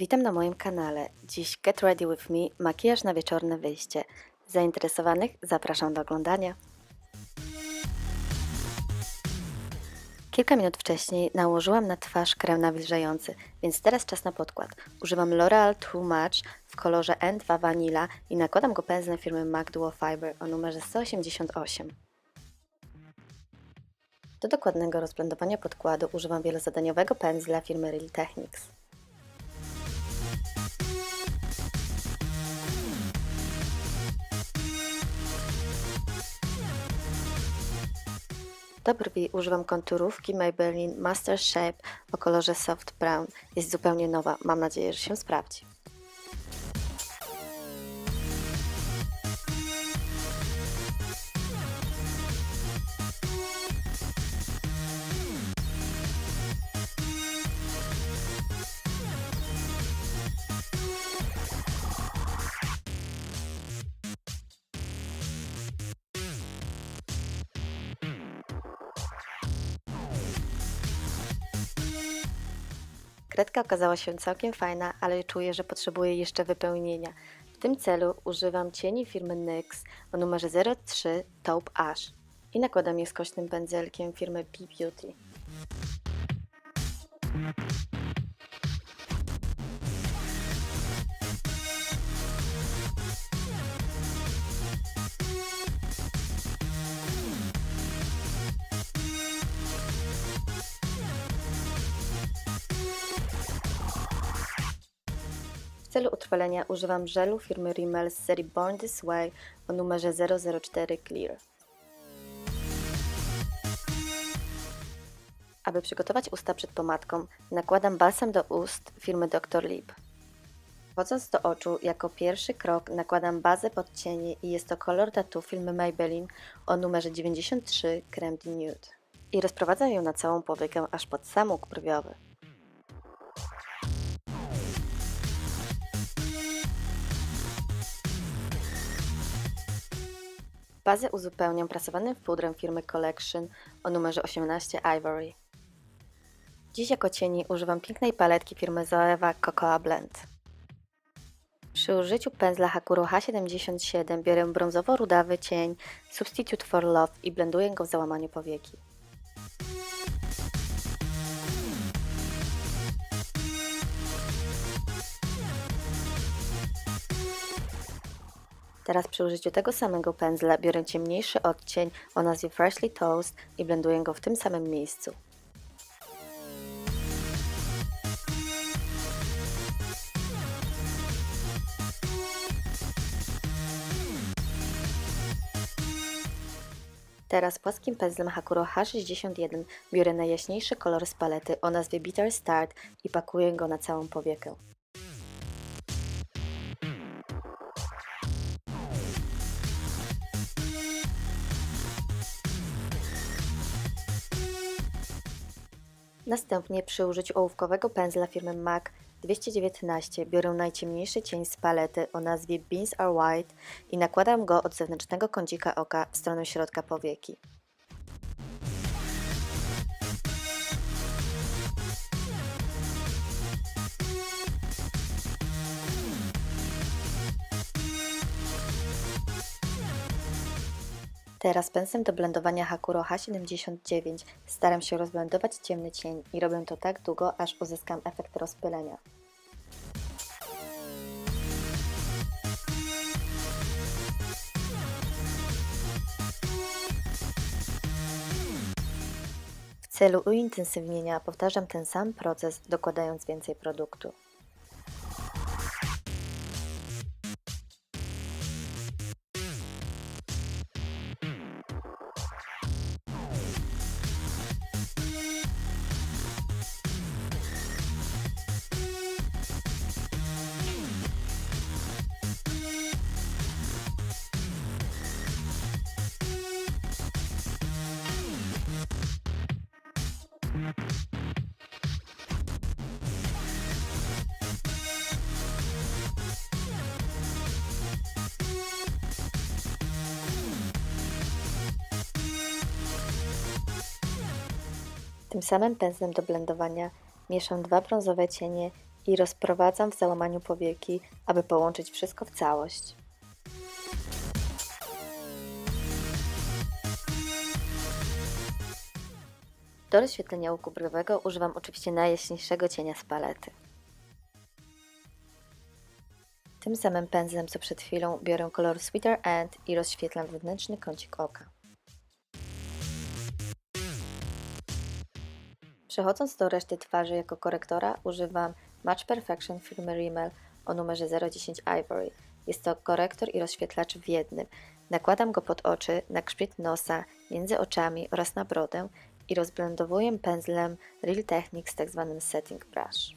Witam na moim kanale. Dziś Get Ready With Me, makijaż na wieczorne wyjście. Zainteresowanych zapraszam do oglądania. Kilka minut wcześniej nałożyłam na twarz krem nawilżający, więc teraz czas na podkład. Używam L'Oreal Too Much w kolorze N2 Vanilla i nakładam go pędzlem firmy MAC Duo Fiber o numerze 188. Do dokładnego rozblendowania podkładu używam wielozadaniowego pędzla firmy Real. Do brwi używam konturówki Maybelline Master Shape o kolorze Soft Brown. Jest zupełnie nowa, mam nadzieję, że się sprawdzi. Kredka okazała się całkiem fajna, ale czuję, że potrzebuje jeszcze wypełnienia. W tym celu używam cieni firmy NYX o numerze 03 Taupe Ash i nakładam je skośnym pędzelkiem firmy P Beauty. Celu utrwalenia używam żelu firmy Rimmel z serii Born This Way o numerze 004 Clear. Aby przygotować usta przed pomadką, nakładam balsam do ust firmy Dr. Lip. Wchodząc do oczu, jako pierwszy krok nakładam bazę pod cienie i jest to kolor tattoo firmy Maybelline o numerze 93 Creme de Nude. I rozprowadzam ją na całą powieka aż pod sam łuk brwiowy. Bazę uzupełniam prasowanym pudrem firmy Collection o numerze 18 Ivory. Dziś jako cieni używam pięknej paletki firmy Zoeva Cocoa Blend. Przy użyciu pędzla Hakuro H77 biorę brązowo-rudawy cień Substitute for Love i blenduję go w załamaniu powieki. Teraz przy użyciu tego samego pędzla biorę ciemniejszy odcień o nazwie Freshly Toast i blenduję go w tym samym miejscu. Teraz płaskim pędzlem Hakuro H61 biorę najjaśniejszy kolor z palety o nazwie Bitter Start i pakuję go na całą powiekę. Następnie przy użyciu ołówkowego pędzla firmy MAC 219 biorę najciemniejszy cień z palety o nazwie Beans Are White i nakładam go od zewnętrznego kącika oka w stronę środka powieki. Teraz pensem do blendowania Hakuro H79 staram się rozblendować ciemny cień i robię to tak długo, aż uzyskam efekt rozpylenia. W celu uintensywnienia powtarzam ten sam proces, dokładając więcej produktu. Tym samym pędzlem do blendowania mieszam dwa brązowe cienie i rozprowadzam w załamaniu powieki, aby połączyć wszystko w całość. Do rozświetlenia łuku brwiowego używam oczywiście najjaśniejszego cienia z palety. Tym samym pędzlem co przed chwilą biorę kolor Sweeter End i rozświetlam wewnętrzny kącik oka. Przechodząc do reszty twarzy jako korektora używam Match Perfection firmy Rimmel o numerze 010 Ivory. Jest to korektor i rozświetlacz w jednym. Nakładam go pod oczy, na grzbiet nosa, między oczami oraz na brodę i rozblendowuję pędzlem Real Techniques tak zwanym setting brush.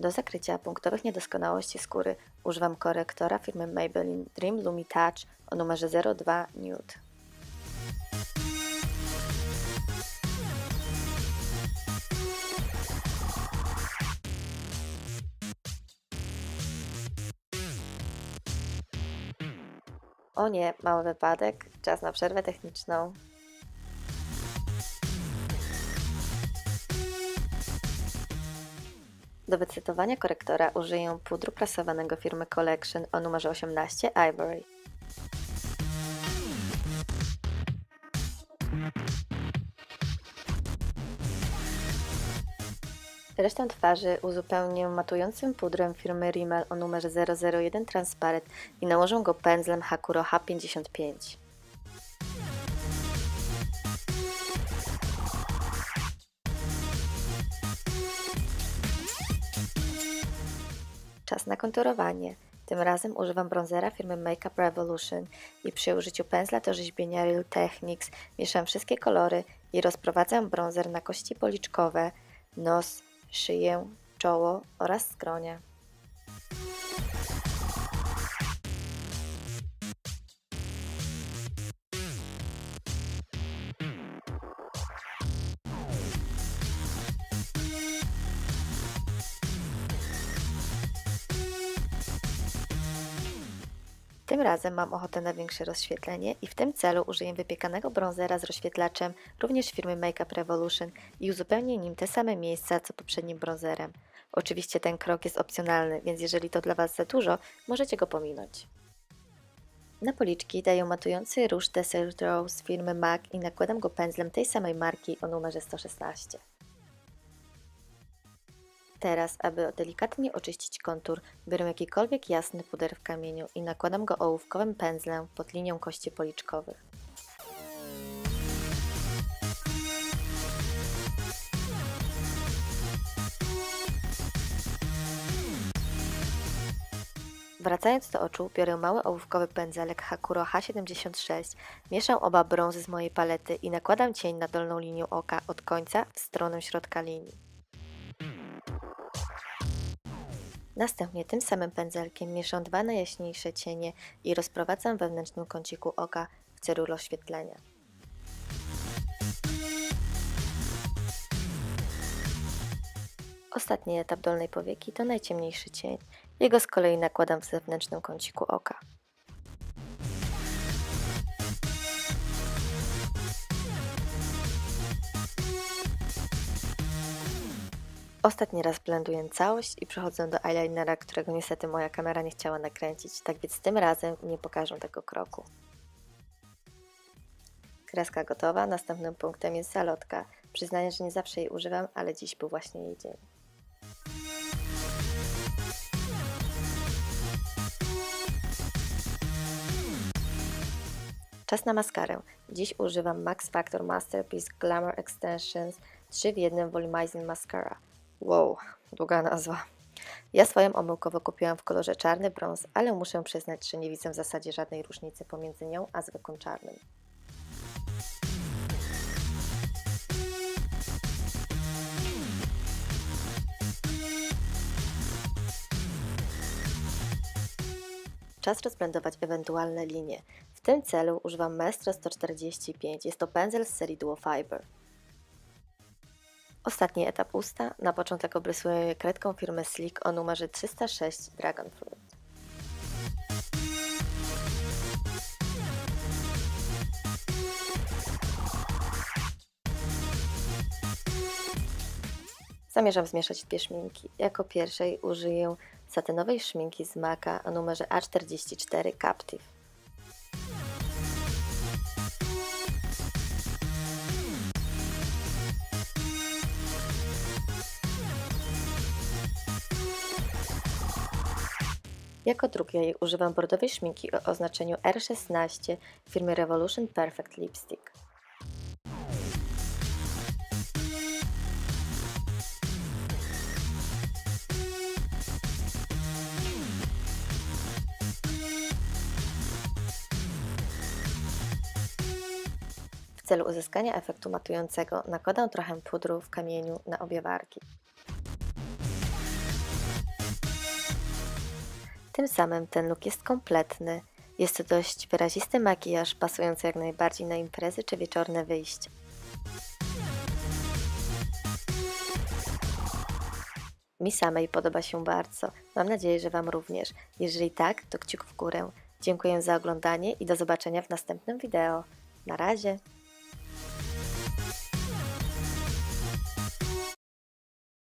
Do zakrycia punktowych niedoskonałości skóry używam korektora firmy Maybelline Dream Lumi Touch o numerze 02 Nude. O nie, mały wypadek, czas na przerwę techniczną. Do wycytowania korektora użyję pudru prasowanego firmy Collection o numerze 18 Ivory. Resztę twarzy uzupełnię matującym pudrem firmy Rimmel o numerze 001 Transparent i nałożę go pędzlem Hakuro H55. Czas na konturowanie. Tym razem używam bronzera firmy Makeup Revolution i przy użyciu pędzla do rzeźbienia Real Techniques mieszam wszystkie kolory i rozprowadzam bronzer na kości policzkowe, nos, szyję, czoło oraz skronie. Tym razem mam ochotę na większe rozświetlenie i w tym celu użyję wypiekanego bronzera z rozświetlaczem również firmy Makeup Revolution i uzupełnię nim te same miejsca co poprzednim bronzerem. Oczywiście ten krok jest opcjonalny, więc jeżeli to dla Was za dużo, możecie go pominąć. Na policzki daję matujący róż Desert z firmy MAC i nakładam go pędzlem tej samej marki o numerze 116. Teraz, aby delikatnie oczyścić kontur, biorę jakikolwiek jasny puder w kamieniu i nakładam go ołówkowym pędzlem pod linią kości policzkowych. Wracając do oczu, biorę mały ołówkowy pędzelek Hakuro H76, mieszam oba brązy z mojej palety i nakładam cień na dolną linię oka od końca w stronę środka linii. Następnie tym samym pędzelkiem mieszam dwa najjaśniejsze cienie i rozprowadzam wewnętrznym kąciku oka w celu rozświetlenia. Ostatni etap dolnej powieki to najciemniejszy cień. Jego z kolei nakładam w zewnętrznym kąciku oka. Ostatni raz blenduję całość i przechodzę do eyelinera, którego niestety moja kamera nie chciała nakręcić, tak więc tym razem nie pokażę tego kroku. Kreska gotowa, następnym punktem jest zalotka. Przyznaję, że nie zawsze jej używam, ale dziś był właśnie jej dzień. Czas na maskarę. Dziś używam Max Factor Masterpiece Glamour Extensions 3 w 1 Volumizing Mascara. Wow, długa nazwa. Ja swoją omyłkowo kupiłam w kolorze czarny brąz, ale muszę przyznać, że nie widzę w zasadzie żadnej różnicy pomiędzy nią a zwykłym czarnym. czas rozblendować ewentualne linie. W tym celu używam Maestro 145. Jest to pędzel z serii Duo Fiber. Ostatni etap usta. Na początek obrysuję kredką firmy Slick o numerze 306 Dragon Fruit. Zamierzam zmieszać dwie szminki. Jako pierwszej użyję satynowej szminki z Maka o numerze A44 Captive. Jako drugiej używam bordowej szminki o oznaczeniu R16 firmy Revolution Perfect Lipstick. W celu uzyskania efektu matującego nakładam trochę pudru w kamieniu na obie wargi. Tym samym ten look jest kompletny. Jest to dość wyrazisty makijaż, pasujący jak najbardziej na imprezy czy wieczorne wyjście. Mi samej podoba się bardzo. Mam nadzieję, że Wam również. Jeżeli tak, to kciuk w górę. Dziękuję za oglądanie i do zobaczenia w następnym wideo. Na razie!